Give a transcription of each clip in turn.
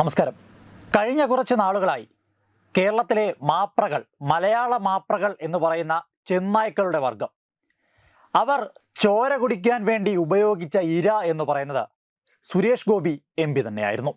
നമസ്കാരം. കഴിഞ്ഞ കുറച്ച് നാളുകളായി കേരളത്തിലെ മാപ്രകൾ മലയാള മാപ്രകൾ എന്ന് പറയുന്ന ചെന്നായ്ക്കളുടെ വർഗം. അവർ ചോര കുടിക്കാൻ വേണ്ടി ഉപയോഗിച്ച ഇര എന്ന് പറയുന്നത് സുരേഷ് ഗോപി എം പി തന്നെയായിരുന്നു.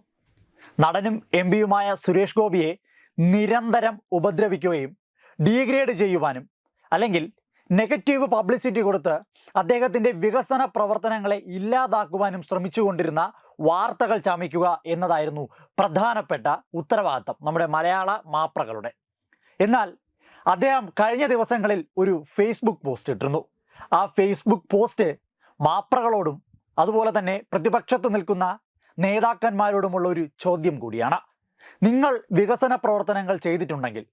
നടനും എം പിയുമായ സുരേഷ് ഗോപിയെ നിരന്തരം ഉപദ്രവിക്കുകയും ഡീഗ്രേഡ് ചെയ്യുവാനും അല്ലെങ്കിൽ നെഗറ്റീവ് പബ്ലിസിറ്റി കൊടുത്ത് അദ്ദേഹത്തിന്റെ വികസന പ്രവർത്തനങ്ങളെ ഇല്ലാതാക്കുവാനും ശ്രമിച്ചുകൊണ്ടിരുന്ന വാർത്തകൾ ചമയ്ക്കുക എന്നതായിരുന്നു പ്രധാനപ്പെട്ട ഉത്തരവാദിത്തം നമ്മുടെ മലയാള മാപ്രകളുടെ. എന്നാൽ അദ്ദേഹം കഴിഞ്ഞ ദിവസങ്ങളിൽ ഒരു ഫേസ്ബുക്ക് പോസ്റ്റ് ഇട്ടിരുന്നു. ആ ഫേസ്ബുക്ക് പോസ്റ്റ് മാപ്രകളോടും അതുപോലെ തന്നെ പ്രതിപക്ഷത്ത് നിൽക്കുന്ന നേതാക്കന്മാരോടുമുള്ള ഒരു ചോദ്യം കൂടിയാണ്. നിങ്ങൾ വികസന പ്രവർത്തനങ്ങൾ ചെയ്തിട്ടുണ്ടെങ്കിൽ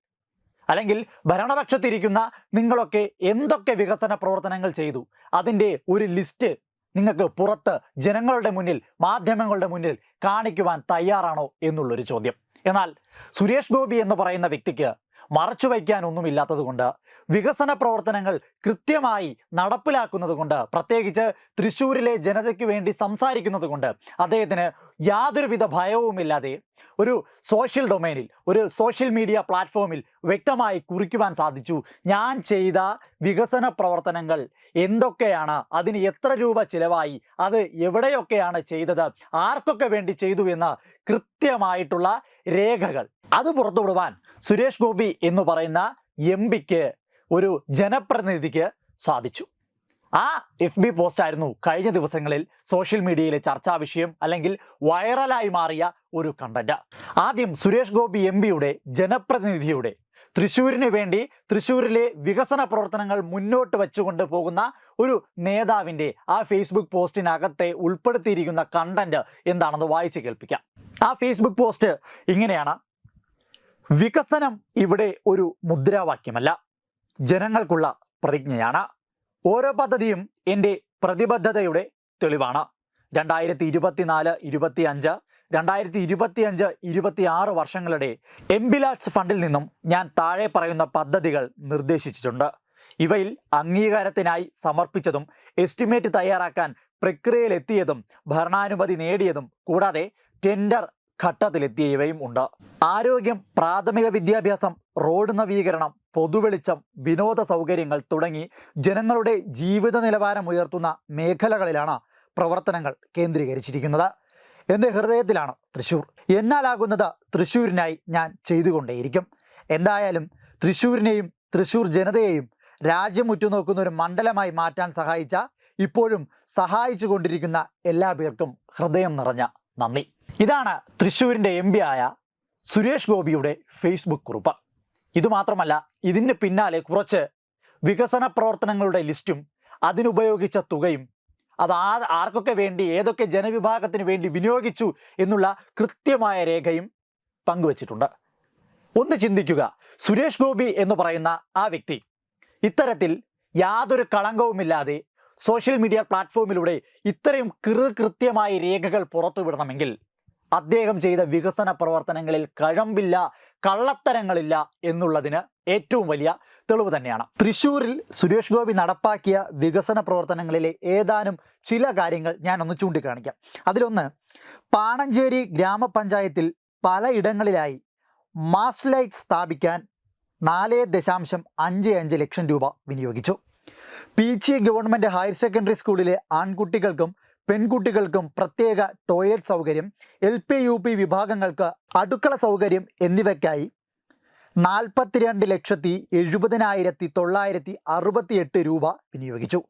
അല്ലെങ്കിൽ ഭരണപക്ഷത്തിരിക്കുന്ന നിങ്ങളൊക്കെ എന്തൊക്കെ വികസന പ്രവർത്തനങ്ങൾ ചെയ്തു? അതിന്റെ ഒരു ലിസ്റ്റ് നിങ്ങൾക്ക് പുറത്ത് ജനങ്ങളുടെ മുന്നിൽ മാധ്യമങ്ങളുടെ മുന്നിൽ കാണിക്കുവാൻ തയ്യാറാണോ എന്നുള്ളൊരു ചോദ്യം. എന്നാൽ സുരേഷ് ഗോപി എന്ന് പറയുന്ന വ്യക്തിക്ക് മറച്ചു വയ്ക്കാനൊന്നുമില്ലാത്തത് കൊണ്ട് വികസന പ്രവർത്തനങ്ങൾ കൃത്യമായി നടപ്പിലാക്കുന്നതുകൊണ്ട് പ്രത്യേകിച്ച് തൃശ്ശൂരിലെ ജനതയ്ക്ക് വേണ്ടി സംസാരിക്കുന്നതുകൊണ്ട് അദ്ദേഹത്തിന് യാതൊരുവിധ ഭയവുമില്ലാതെ ഒരു സോഷ്യൽ ഡൊമൈനിൽ ഒരു സോഷ്യൽ മീഡിയ പ്ലാറ്റ്ഫോമിൽ വ്യക്തമായി കുറിക്കുവാൻ സാധിച്ചു. ഞാൻ ചെയ്ത വികസന പ്രവർത്തനങ്ങൾ എന്തൊക്കെയാണ്? അതിന് എത്ര രൂപ ചിലവായി? അത് എവിടെയൊക്കെയാണ് ചെയ്തത്? ആർക്കൊക്കെ വേണ്ടി ചെയ്തു എന്ന് കൃത്യമായിട്ടുള്ള രേഖകൾ. അത് പുറത്തുവിടുവാൻ സുരേഷ് ഗോപി എന്ന് പറയുന്ന എം പിക്ക് ഒരു ജനപ്രതിനിധിക്ക് സാധിച്ചു. ആ എഫ് ബി പോസ്റ്റ് ആയിരുന്നു കഴിഞ്ഞ ദിവസങ്ങളിൽ സോഷ്യൽ മീഡിയയിലെ ചർച്ചാ വിഷയം അല്ലെങ്കിൽ വൈറലായി മാറിയ ഒരു കണ്ടന്റ്. ആദ്യം സുരേഷ് ഗോപി എം പിയുടെ ജനപ്രതിനിധിയുടെ. തൃശ്ശൂരിന് വേണ്ടി തൃശ്ശൂരിലെ വികസന പ്രവർത്തനങ്ങൾ മുന്നോട്ട് വെച്ചുകൊണ്ട് പോകുന്ന ഒരു നേതാവിന്റെ ആ ഫേസ്ബുക്ക് പോസ്റ്റിനകത്തെ ഉൾപ്പെടുത്തിയിരിക്കുന്ന കണ്ടന്റ് എന്താണെന്ന് വായിച്ച് കേൾപ്പിക്കാം. ആ ഫേസ്ബുക്ക് പോസ്റ്റ് ഇങ്ങനെയാണ്. വികസനം ഇവിടെ ഒരു മുദ്രാവാക്യമല്ല. ജനങ്ങൾക്കുള്ള പ്രതിജ്ഞയാണ്. ഓരോ പദ്ധതിയും എന്റെ പ്രതിബദ്ധതയുടെ തെളിവാണ്. രണ്ടായിരത്തി ഇരുപത്തിനാല് ഇരുപത്തി അഞ്ച് രണ്ടായിരത്തി ഇരുപത്തി അഞ്ച് ഇരുപത്തി ആറ് വർഷങ്ങളുടെ എംബിലാറ്റ്സ് ഫണ്ടിൽ നിന്നും ഞാൻ താഴെ പറയുന്ന പദ്ധതികൾ നിർദ്ദേശിച്ചിട്ടുണ്ട്. ഇവയിൽ അംഗീകാരത്തിനായി സമർപ്പിച്ചതും എസ്റ്റിമേറ്റ് തയ്യാറാക്കാൻ പ്രക്രിയയിലെത്തിയതും ഭരണാനുമതി നേടിയതും കൂടാതെ ടെൻഡർ ഘട്ടത്തിലെത്തിയവയും ഉണ്ട്. ആരോഗ്യം പ്രാഥമിക വിദ്യാഭ്യാസം റോഡ് നവീകരണം പൊതുവെളിച്ചം വിനോദ സൗകര്യങ്ങൾ തുടങ്ങി ജനങ്ങളുടെ ജീവിത നിലവാരം ഉയർത്തുന്ന മേഖലകളിലാണ് പ്രവർത്തനങ്ങൾ കേന്ദ്രീകരിച്ചിരിക്കുന്നത്. എന്റെ ഹൃദയത്തിലാണ് തൃശ്ശൂർ എന്നാലാകുന്നത് തൃശ്ശൂരിനായി ഞാൻ ചെയ്തുകൊണ്ടേയിരിക്കും. എന്തായാലും തൃശ്ശൂരിനെയും തൃശ്ശൂർ ജനതയെയും രാജ്യം ഉറ്റുനോക്കുന്ന ഒരു മണ്ഡലമായി മാറ്റാൻ സഹായിച്ച ഇപ്പോഴും സഹായിച്ചു കൊണ്ടിരിക്കുന്ന എല്ലാ പേർക്കും ഹൃദയം നിറഞ്ഞ നന്ദി. ഇതാണ് തൃശ്ശൂരിന്റെ എം ആയ സുരേഷ് ഗോപിയുടെ ഫേസ്ബുക്ക് കുറിപ്പ്. ഇതുമാത്രമല്ല ഇതിന് പിന്നാലെ കുറച്ച് വികസന പ്രവർത്തനങ്ങളുടെ ലിസ്റ്റും അതിനുപയോഗിച്ച തുകയും അത് ആ ആർക്കൊക്കെ വേണ്ടി ഏതൊക്കെ ജനവിഭാഗത്തിന് വേണ്ടി വിനിയോഗിച്ചു എന്നുള്ള കൃത്യമായ രേഖയും പങ്കുവച്ചിട്ടുണ്ട്. ഒന്ന് ചിന്തിക്കുക സുരേഷ് ഗോപി എന്ന് പറയുന്ന ആ വ്യക്തി ഇത്തരത്തിൽ യാതൊരു കളങ്കവുമില്ലാതെ സോഷ്യൽ മീഡിയ പ്ലാറ്റ്ഫോമിലൂടെ ഇത്രയും കൃ കൃത്യമായ രേഖകൾ പുറത്തുവിടണമെങ്കിൽ അദ്ദേഹം ചെയ്ത വികസന പ്രവർത്തനങ്ങളിൽ കഴമ്പില്ല കള്ളത്തരങ്ങളില്ല എന്നുള്ളതിന് ഏറ്റവും വലിയ തെളിവ് തന്നെയാണ്. തൃശ്ശൂരിൽ സുരേഷ് ഗോപി നടപ്പാക്കിയ വികസന പ്രവർത്തനങ്ങളിലെ ഏതാനും ചില കാര്യങ്ങൾ ഞാൻ ഒന്ന് ചൂണ്ടിക്കാണിക്കാം. അതിലൊന്ന് പാണഞ്ചേരി ഗ്രാമപഞ്ചായത്തിൽ പലയിടങ്ങളിലായി മാസ്റ്റ് ലൈറ്റ് സ്ഥാപിക്കാൻ നാല് ദശാംശം അഞ്ച് അഞ്ച് ലക്ഷം രൂപ വിനിയോഗിച്ചു. പീച്ചി ഗവൺമെന്റ് ഹയർ സെക്കൻഡറി സ്കൂളിലെ ആൺകുട്ടികൾക്കും പെൺകുട്ടികൾക്കും പ്രത്യേക ടോയ്ലറ്റ് സൗകര്യം എൽ പി യു പി വിഭാഗങ്ങൾക്ക് അടുക്കള സൗകര്യം എന്നിവയ്ക്കായി നാൽപ്പത്തിരണ്ട് ലക്ഷത്തി എഴുപതിനായിരത്തി തൊള്ളായിരത്തി അറുപത്തി എട്ട് രൂപ വിനിയോഗിച്ചു.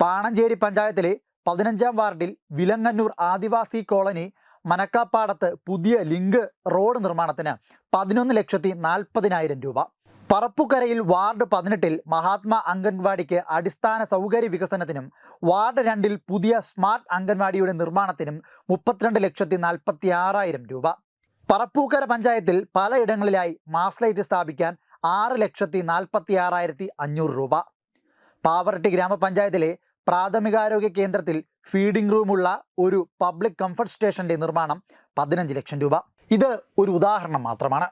പാണഞ്ചേരി പഞ്ചായത്തിലെ പതിനഞ്ചാം വാർഡിൽ വിലങ്ങന്നൂർ ആദിവാസി കോളനി മനക്കാപ്പാടത്ത് പുതിയ ലിങ്ക് റോഡ് നിർമ്മാണത്തിന് പതിനൊന്ന് ലക്ഷത്തി നാൽപ്പതിനായിരം രൂപ. പറപ്പുക്കരയിൽ വാർഡ് പതിനെട്ടിൽ മഹാത്മാ അംഗൻവാടിക്ക് അടിസ്ഥാന സൗകര്യ വികസനത്തിനും വാർഡ് രണ്ടിൽ പുതിയ സ്മാർട്ട് അംഗൻവാടിയുടെ നിർമ്മാണത്തിനും മുപ്പത്തിരണ്ട് ലക്ഷത്തി നാൽപ്പത്തി ആറായിരം രൂപ. പറപ്പൂക്കര പഞ്ചായത്തിൽ പലയിടങ്ങളിലായി മാസ് ലൈറ്റ് സ്ഥാപിക്കാൻ ആറ് ലക്ഷത്തി നാൽപ്പത്തി ആറായിരത്തി അഞ്ഞൂറ് രൂപ. പാവറട്ടി ഗ്രാമപഞ്ചായത്തിലെ പ്രാഥമികാരോഗ്യ കേന്ദ്രത്തിൽ ഫീഡിംഗ് റൂമുള്ള ഒരു പബ്ലിക് കംഫർട്ട് സ്റ്റേഷന്റെ നിർമ്മാണം പതിനഞ്ച് ലക്ഷം രൂപ. ഇത് ഒരു ഉദാഹരണം മാത്രമാണ്.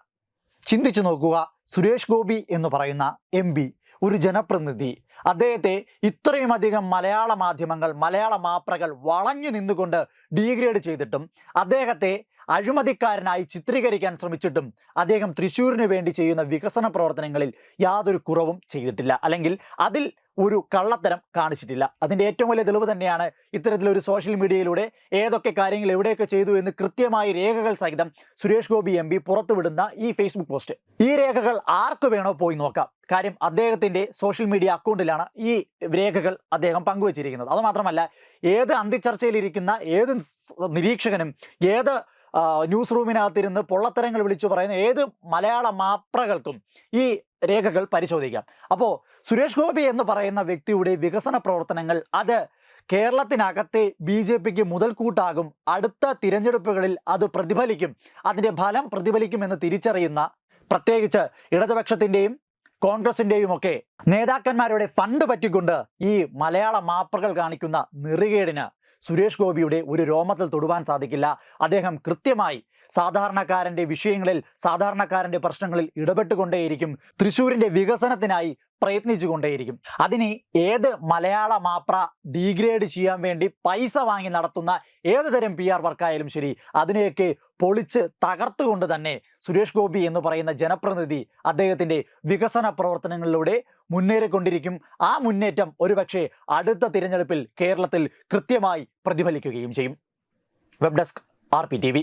ചിന്തിച്ചു നോക്കുക. സുരേഷ് ഗോപി എന്ന് പറയുന്ന എം പി ഒരു ജനപ്രതിനിധി. അദ്ദേഹത്തെ ഇത്രയും അധികം മലയാള മാധ്യമങ്ങൾ മലയാള മാപ്രകൾ വളഞ്ഞു നിന്നുകൊണ്ട് ഡീഗ്രേഡ് ചെയ്തിട്ടും അദ്ദേഹത്തെ അഴിമതിക്കാരനായി ചിത്രീകരിക്കാൻ ശ്രമിച്ചിട്ടും അദ്ദേഹം തൃശ്ശൂരിന് വേണ്ടി ചെയ്യുന്ന വികസന പ്രവർത്തനങ്ങളിൽ യാതൊരു കുറവും ചെയ്തിട്ടില്ല. അല്ലെങ്കിൽ അതിൽ ഒരു കള്ളത്തരം കാണിച്ചിട്ടില്ല. അതിന്റെ ഏറ്റവും വലിയ തെളിവ് തന്നെയാണ് ഇത്തരത്തിലൊരു സോഷ്യൽ മീഡിയയിലൂടെ ഏതൊക്കെ കാര്യങ്ങൾ എവിടെയൊക്കെ ചെയ്തു എന്ന് കൃത്യമായി രേഖകൾ സഹിതം സുരേഷ് ഗോപി എം പി പുറത്തുവിടുന്ന ഈ ഫേസ്ബുക്ക് പോസ്റ്റ് ഈ രേഖകൾ ആർക്ക് വേണോ പോയി നോക്കാം. കാര്യം അദ്ദേഹത്തിന്റെ സോഷ്യൽ മീഡിയ അക്കൗണ്ടിലാണ് ഈ രേഖകൾ അദ്ദേഹം പങ്കുവച്ചിരിക്കുന്നത്. അതുമാത്രമല്ല ഏത് അന്തിച്ചർച്ചയിലിരിക്കുന്ന ഏത് നിരീക്ഷകനും ഏത് ന്യൂസ് റൂമിനകത്തിരുന്ന് പൊള്ളത്തരങ്ങൾ വിളിച്ചു പറയുന്ന ഏത് മലയാള മാപ്രകൾക്കും ഈ രേഖകൾ പരിശോധിക്കാം. അപ്പോൾ സുരേഷ് ഗോപി എന്ന് പറയുന്ന വ്യക്തിയുടെ വികസന പ്രവർത്തനങ്ങൾ അത് കേരളത്തിനകത്തെ ബി ജെ പിക്ക് മുതൽക്കൂട്ടാകും. അടുത്ത തിരഞ്ഞെടുപ്പുകളിൽ അത് പ്രതിഫലിക്കും. അതിന്റെ ഫലം പ്രതിഫലിക്കുമെന്ന് തിരിച്ചറിയുന്ന പ്രത്യേകിച്ച് ഇടതുപക്ഷത്തിന്റെയും കോൺഗ്രസിന്റെയും ഒക്കെ നേതാക്കന്മാരുടെ ഫണ്ട് പറ്റിക്കൊണ്ട് ഈ മലയാള മാപ്പകൾ കാണിക്കുന്ന നെറുകേടിന് സുരേഷ് ഗോപിയുടെ ഒരു രോമത്തിൽ തൊടുവാൻ സാധിക്കില്ല. അദ്ദേഹം കൃത്യമായി സാധാരണക്കാരന്റെ വിഷയങ്ങളിൽ സാധാരണക്കാരന്റെ പ്രശ്നങ്ങളിൽ ഇടപെട്ടുകൊണ്ടേയിരിക്കും. തൃശ്ശൂരിന്റെ വികസനത്തിനായി പ്രയത്നിച്ചുകൊണ്ടേയിരിക്കും. അതിന് ഏത് മലയാള മാപ്ര ഡീഗ്രേഡ് ചെയ്യാൻ വേണ്ടി പൈസ വാങ്ങി നടത്തുന്ന ഏത് തരം പി ആർ വർക്കായാലും ശരി അതിനെയൊക്കെ പൊളിച്ച് തകർത്തുകൊണ്ട് തന്നെ സുരേഷ് ഗോപി എന്ന് പറയുന്ന ജനപ്രതിനിധി അദ്ദേഹത്തിന്റെ വികസന പ്രവർത്തനങ്ങളിലൂടെ മുന്നേറിക്കൊണ്ടിരിക്കും. ആ മുന്നേറ്റം ഒരുപക്ഷെ അടുത്ത തിരഞ്ഞെടുപ്പിൽ കേരളത്തിൽ കൃത്യമായി പ്രതിഫലിക്കുകയും ചെയ്യും. Web desk R P T V